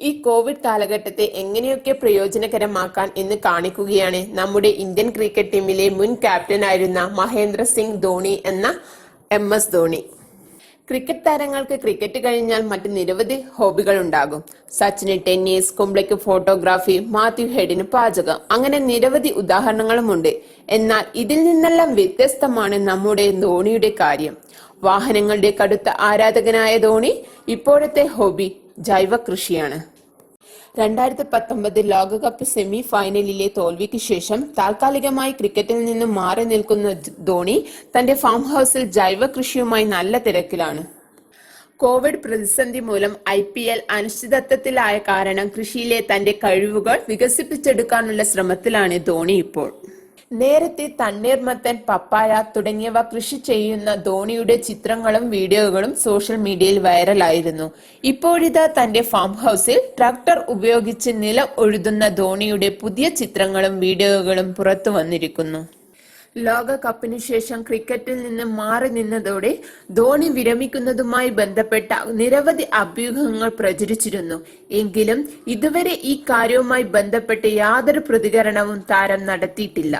ഈ കോവിഡ് കാലഘട്ടത്തെ എങ്ങനെയൊക്കെ പ്രയോജനകരമാക്കാൻ എന്ന് കാണിക്കുകയാണ് നമ്മുടെ ഇന്ത്യൻ ക്രിക്കറ്റ് ടീമിലെ മുൻ ക്യാപ്റ്റനായിരുന്ന മഹേന്ദ്ര സിംഗ് ധോണി എന്ന എം എസ് ധോണി. ക്രിക്കറ്റ് താരങ്ങൾക്ക് ക്രിക്കറ്റ് കഴിഞ്ഞാൽ മറ്റ് നിരവധി ഹോബികൾ ഉണ്ടാകും. സച്ചിന് ടെന്നീസ് കുംബ്ലയ്ക്ക് ഫോട്ടോഗ്രാഫി മാത്യു ഹെഡിന് പാചകം. അങ്ങനെ നിരവധി ഉദാഹരണങ്ങളുമുണ്ട്. എന്നാൽ ഇതിൽ നിന്നെല്ലാം വ്യത്യസ്തമാണ് നമ്മുടെ ധോണിയുടെ കാര്യം. വാഹനങ്ങളുടെ കടുത്ത ആരാധകനായ ധോണി ഇപ്പോഴത്തെ ഹോബി ജൈവ കൃഷിയാണ് രണ്ടായിരത്തി പത്തൊമ്പത് ലോകകപ്പ് സെമി ഫൈനലിലെ തോൽവിക്ക് ശേഷം താൽക്കാലികമായി ക്രിക്കറ്റിൽ നിന്നും മാറി നിൽക്കുന്ന ധോണി തന്റെ ഫാം ഹൗസിൽ ജൈവ കൃഷിയുമായി നല്ല തിരക്കിലാണ്. കോവിഡ് പ്രതിസന്ധി മൂലം ഐ പി എൽ അനിശ്ചിതത്വത്തിലായ കാരണം കൃഷിയിലെ തന്റെ കഴിവുകൾ വികസിപ്പിച്ചെടുക്കാനുള്ള ശ്രമത്തിലാണ് ധോണി ഇപ്പോൾ. നേരത്തെ തണ്ണീർമത്തൻ പപ്പായ തുടങ്ങിയവ കൃഷി ചെയ്യുന്ന ധോണിയുടെ ചിത്രങ്ങളും വീഡിയോകളും സോഷ്യൽ മീഡിയയിൽ വൈറലായിരുന്നു. ഇപ്പോഴിതാ തന്റെ ഫാം ഹൗസിൽ ട്രാക്ടർ ഉപയോഗിച്ച് നിലം ഒഴുതുന്ന ധോണിയുടെ പുതിയ ചിത്രങ്ങളും വീഡിയോകളും പുറത്തു വന്നിരിക്കുന്നു. ലോകകപ്പിനു ശേഷം ക്രിക്കറ്റിൽ നിന്ന് മാറി നിന്നതോടെ ധോണി വിരമിക്കുന്നതുമായി ബന്ധപ്പെട്ട നിരവധി അഭ്യൂഹങ്ങൾ പ്രചരിച്ചിരുന്നു. എങ്കിലും ഇതുവരെ ഈ കാര്യവുമായി ബന്ധപ്പെട്ട് യാതൊരു പ്രതികരണവും താരം നടത്തിയിട്ടില്ല.